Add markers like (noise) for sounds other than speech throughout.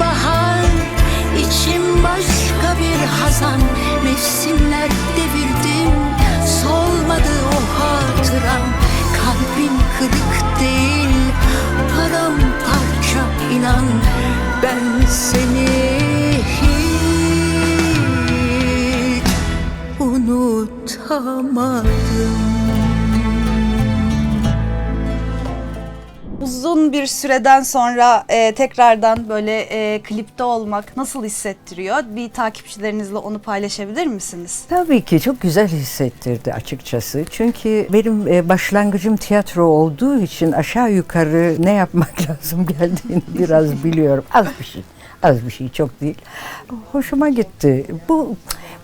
bahar içim başka bir hazan. Mevsimler devirdim Solmadı o hatıram. Kalbim kırık değil Paramparça inan. Ben seni hiç unutamadım Uzun bir süreden sonra e, tekrardan böyle e, klipte olmak nasıl hissettiriyor? Bir takipçilerinizle onu paylaşabilir misiniz? Tabii ki çok güzel hissettirdi açıkçası. Çünkü benim e, başlangıcım tiyatro olduğu için aşağı yukarı ne yapmak (laughs) lazım geldiğini biraz biliyorum. Az bir şey. Az bir şey çok değil. Hoşuma gitti. Bu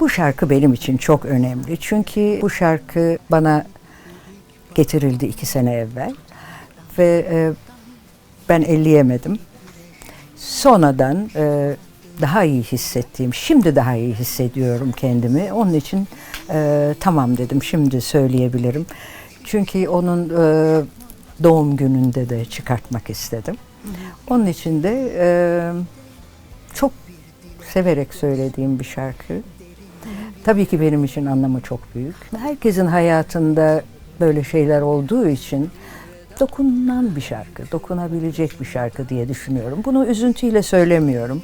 bu şarkı benim için çok önemli. Çünkü bu şarkı bana getirildi iki sene evvel ve e, ben elleyemedim. Sonradan e, daha iyi hissettiğim, şimdi daha iyi hissediyorum kendimi. Onun için e, tamam dedim, şimdi söyleyebilirim. Çünkü onun e, doğum gününde de çıkartmak istedim. Onun için de e, çok severek söylediğim bir şarkı. Tabii ki benim için anlamı çok büyük. Herkesin hayatında böyle şeyler olduğu için dokunan bir şarkı, dokunabilecek bir şarkı diye düşünüyorum. Bunu üzüntüyle söylemiyorum.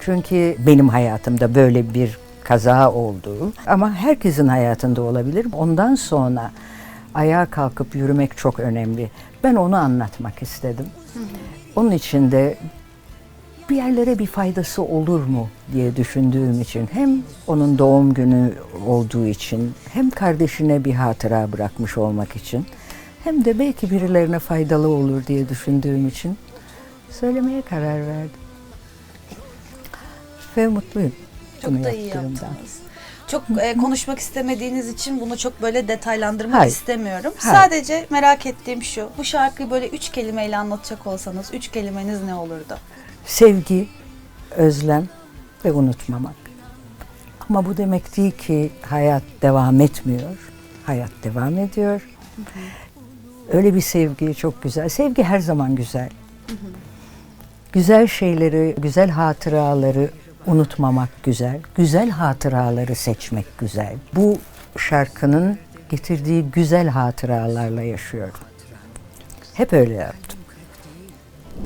Çünkü benim hayatımda böyle bir kaza oldu. Ama herkesin hayatında olabilir. Ondan sonra ayağa kalkıp yürümek çok önemli. Ben onu anlatmak istedim. Onun için de bir yerlere bir faydası olur mu diye düşündüğüm için hem onun doğum günü olduğu için hem kardeşine bir hatıra bırakmış olmak için hem de belki birilerine faydalı olur diye düşündüğüm için söylemeye karar verdim. Ve mutluyum. Çok bunu da iyi yaptınız. Çok e, konuşmak istemediğiniz için bunu çok böyle detaylandırmak Hayır. istemiyorum. Hayır. Sadece merak ettiğim şu. Bu şarkıyı böyle üç kelimeyle anlatacak olsanız üç kelimeniz ne olurdu? Sevgi, özlem ve unutmamak. Ama bu demek değil ki hayat devam etmiyor. Hayat devam ediyor. Öyle bir sevgi çok güzel. Sevgi her zaman güzel. Güzel şeyleri, güzel hatıraları unutmamak güzel. Güzel hatıraları seçmek güzel. Bu şarkının getirdiği güzel hatıralarla yaşıyorum. Hep öyle yaptım.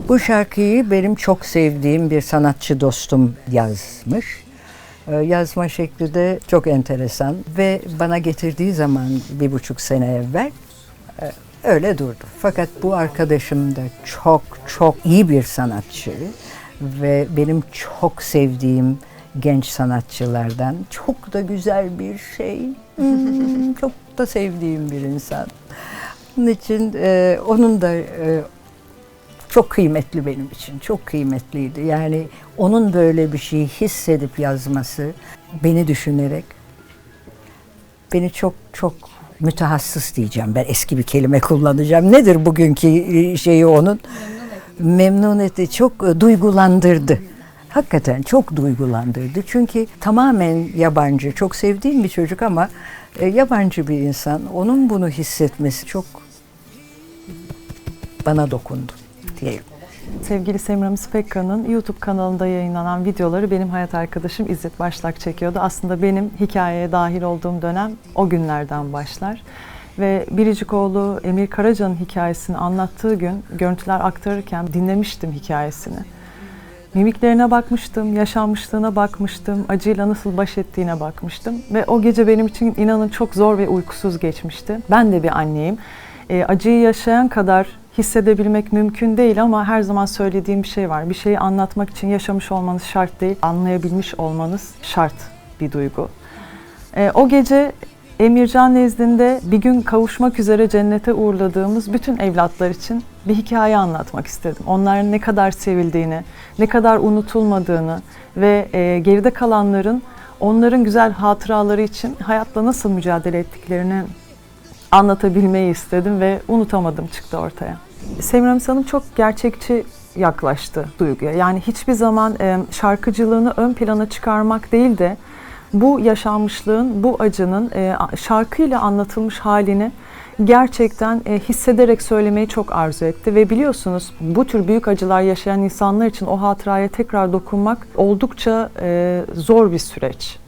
Bu şarkıyı benim çok sevdiğim bir sanatçı dostum yazmış. Ee, Yazma şekli de çok enteresan ve bana getirdiği zaman bir buçuk sene evvel e, öyle durdu. Fakat bu arkadaşım da çok çok iyi bir sanatçı ve benim çok sevdiğim genç sanatçılardan çok da güzel bir şey. Hmm, çok da sevdiğim bir insan. Onun için e, onun da e, çok kıymetli benim için. Çok kıymetliydi. Yani onun böyle bir şeyi hissedip yazması, beni düşünerek beni çok çok mütehassıs diyeceğim. Ben eski bir kelime kullanacağım. Nedir bugünkü e, şeyi onun? Memnun etti. Çok e, duygulandırdı. Hakikaten çok duygulandırdı. Çünkü tamamen yabancı. Çok sevdiğim bir çocuk ama e, yabancı bir insan. Onun bunu hissetmesi çok bana dokundu diyelim. Sevgili Semiramis Pekka'nın YouTube kanalında yayınlanan videoları benim hayat arkadaşım İzzet Başlak çekiyordu. Aslında benim hikayeye dahil olduğum dönem o günlerden başlar. Ve Biricik oğlu Emir Karaca'nın hikayesini anlattığı gün görüntüler aktarırken dinlemiştim hikayesini. Mimiklerine bakmıştım, yaşanmışlığına bakmıştım, acıyla nasıl baş ettiğine bakmıştım. Ve o gece benim için inanın çok zor ve uykusuz geçmişti. Ben de bir anneyim. E, acıyı yaşayan kadar hissedebilmek mümkün değil ama her zaman söylediğim bir şey var. Bir şeyi anlatmak için yaşamış olmanız şart değil, anlayabilmiş olmanız şart bir duygu. E, o gece Emircan nezdinde bir gün kavuşmak üzere cennete uğurladığımız bütün evlatlar için bir hikaye anlatmak istedim. Onların ne kadar sevildiğini, ne kadar unutulmadığını ve e, geride kalanların onların güzel hatıraları için hayatla nasıl mücadele ettiklerini anlatabilmeyi istedim ve unutamadım çıktı ortaya. Semiramis Hanım çok gerçekçi yaklaştı duyguya. Yani hiçbir zaman e, şarkıcılığını ön plana çıkarmak değil de bu yaşanmışlığın, bu acının e, şarkıyla anlatılmış halini gerçekten e, hissederek söylemeyi çok arzu etti ve biliyorsunuz bu tür büyük acılar yaşayan insanlar için o hatıraya tekrar dokunmak oldukça zor bir süreç.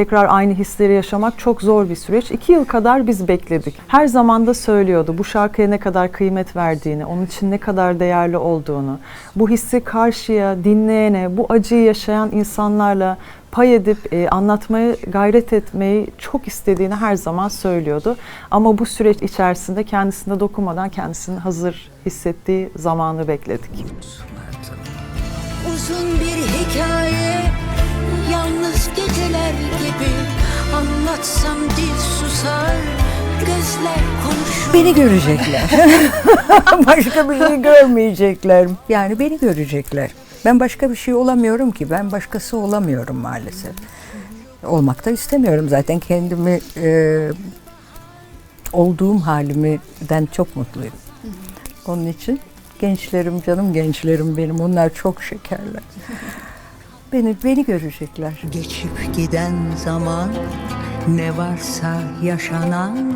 Tekrar aynı hisleri yaşamak çok zor bir süreç. İki yıl kadar biz bekledik. Her zaman da söylüyordu bu şarkıya ne kadar kıymet verdiğini, onun için ne kadar değerli olduğunu, bu hissi karşıya, dinleyene, bu acıyı yaşayan insanlarla pay edip e, anlatmaya gayret etmeyi çok istediğini her zaman söylüyordu. Ama bu süreç içerisinde kendisine dokunmadan kendisini hazır hissettiği zamanı bekledik. Uzun bir hikaye Yalnız geceler gibi Anlatsam dil susar Gözler konuşur Beni görecekler. (laughs) başka bir şey görmeyecekler. Yani beni görecekler. Ben başka bir şey olamıyorum ki. Ben başkası olamıyorum maalesef. Olmak da istemiyorum zaten kendimi e, olduğum halimden çok mutluyum. Onun için gençlerim canım gençlerim benim onlar çok şekerler. Beni beni görecekler. Geçip giden zaman Ne varsa yaşanan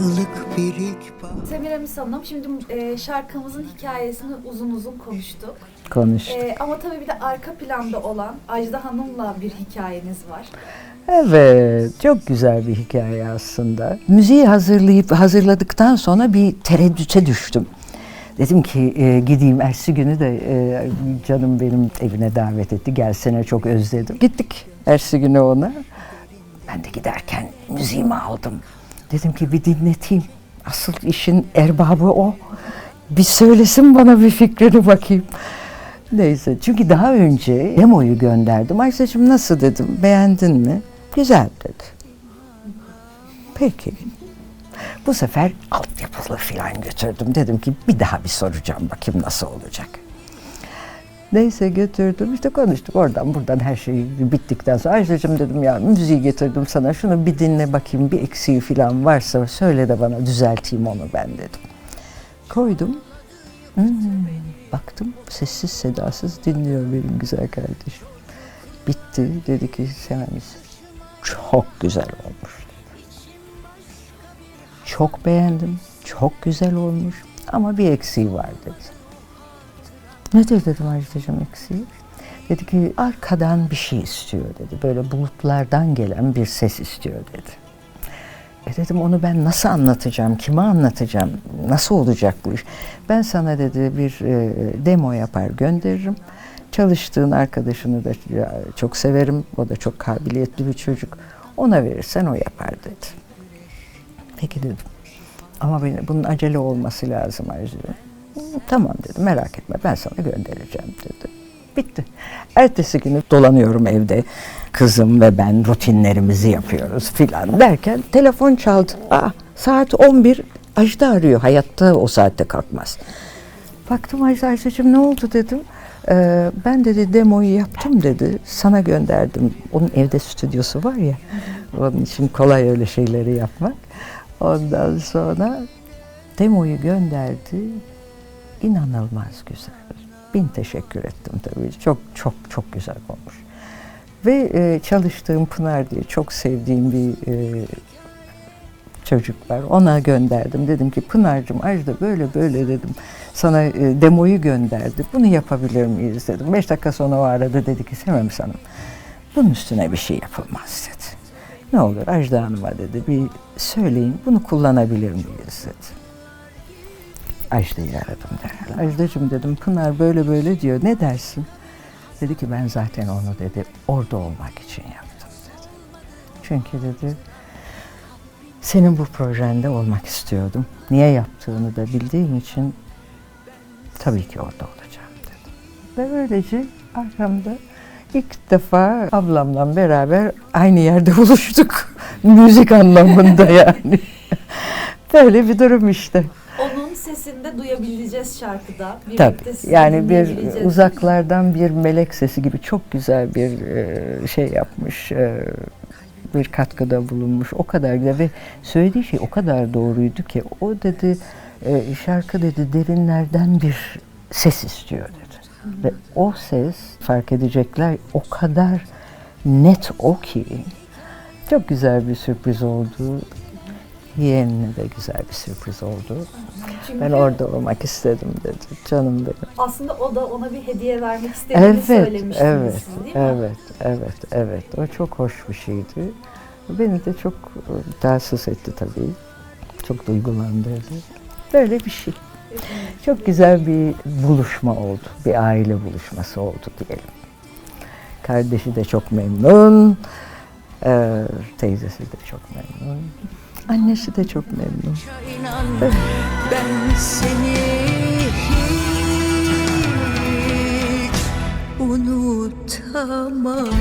ılık bir ihbar Semiramis Hanım, şimdi e, şarkımızın hikayesini uzun uzun konuştuk. Konuş. E, ama tabii bir de arka planda olan Ajda Hanım'la bir hikayeniz var. Evet, çok güzel bir hikaye aslında. Müziği hazırlayıp hazırladıktan sonra bir tereddüte düştüm. Dedim ki e, gideyim ertesi günü de e, canım benim evine davet etti. Gelsene çok özledim. Gittik ertesi günü ona. Ben de giderken müziğimi aldım. Dedim ki bir dinleteyim. Asıl işin erbabı o. Bir söylesin bana bir fikrini bakayım. Neyse çünkü daha önce demoyu gönderdim. Aysacığım nasıl dedim beğendin mi? Güzel dedi. Peki. Bu sefer altyapılı falan götürdüm. Dedim ki bir daha bir soracağım bakayım nasıl olacak. Neyse götürdüm işte konuştuk oradan buradan her şey bittikten sonra Aysacığım dedim ya müziği getirdim sana şunu bir dinle bakayım bir eksiği falan varsa söyle de bana düzelteyim onu ben dedim. Koydum. Hmm, baktım sessiz sedasız dinliyor benim güzel kardeşim. Bitti dedi ki Semiz çok güzel olmuş. Çok beğendim. Çok güzel olmuş. Ama bir eksiği var dedi. Nedir dedim Ajda'cığım eksiği? Dedi ki arkadan bir şey istiyor dedi. Böyle bulutlardan gelen bir ses istiyor dedi. E dedim onu ben nasıl anlatacağım, kime anlatacağım, nasıl olacak bu iş? Ben sana dedi bir e, demo yapar gönderirim. Çalıştığın arkadaşını da çok severim. O da çok kabiliyetli bir çocuk. Ona verirsen o yapar dedi. Peki dedim. Ama benim, bunun acele olması lazım. "Hı, Tamam dedim merak etme ben sana göndereceğim dedi. Bitti. Ertesi günü dolanıyorum evde. Kızım ve ben rutinlerimizi yapıyoruz filan derken telefon çaldı. Aa, saat 11 Ajda arıyor. Hayatta o saatte kalkmaz. Baktım Ajda Ajda'cığım ne oldu dedim. "Ee, ben dedi demoyu yaptım dedi. Sana gönderdim. Onun evde stüdyosu var ya. Onun için kolay öyle şeyleri yapmak. Ondan sonra demoyu gönderdi. İnanılmaz güzel. Bin teşekkür ettim tabii. Çok çok çok güzel olmuş. Ve e, çalıştığım Pınar diye çok sevdiğim bir e, çocuk var. Ona gönderdim. Dedim ki Pınar'cığım Ajda böyle böyle dedim. Sana e, demoyu gönderdi. Bunu yapabilir miyiz dedim. Beş dakika sonra o aradı dedi ki Semems Hanım bunun üstüne bir şey yapılmaz dedi. Ne olur Ajda Hanım'a dedi bir söyleyin bunu kullanabilir miyiz dedi. Ajda'yı aradım derhal. Ajda'cığım dedim Pınar böyle böyle diyor ne dersin? Dedi ki ben zaten onu dedi orada olmak için yaptım dedi. Çünkü dedi senin bu projende olmak istiyordum. Niye yaptığını da bildiğim için tabii ki orada olacağım dedi. Ve böylece arkamda ilk defa ablamla beraber aynı yerde (laughs) buluştuk. Müzik anlamında (laughs) yani. Böyle bir durum işte. Onun sesini de duyabileceğiz şarkıda. Birlikte Tabii. Yani bir uzaklardan bir melek sesi gibi çok güzel bir e, şey yapmış. e, bir katkıda bulunmuş. O kadar güzel ve söylediği şey o kadar doğruydu ki o dedi e, şarkı dedi derinlerden bir ses istiyor dedi. Ve o ses fark edecekler o kadar net o ki çok güzel bir sürpriz oldu. yeğenine de güzel bir sürpriz oldu. Çünkü Ben orada olmak istedim dedi. Canım benim. aslında o da ona bir hediye vermek istediğini Evet, söylemiştiniz evet, değil mi? evet, evet, evet. O çok hoş bir şeydi. Beni de çok e, tahassüs etti tabii. Çok duygulandırdı. Böyle bir şey. Çok güzel bir buluşma oldu. Bir aile buluşması oldu diyelim. Kardeşi de çok memnun. Ee, teyzesi de çok memnun. Annesi de çok memnun. Ben seni hiç unutamadım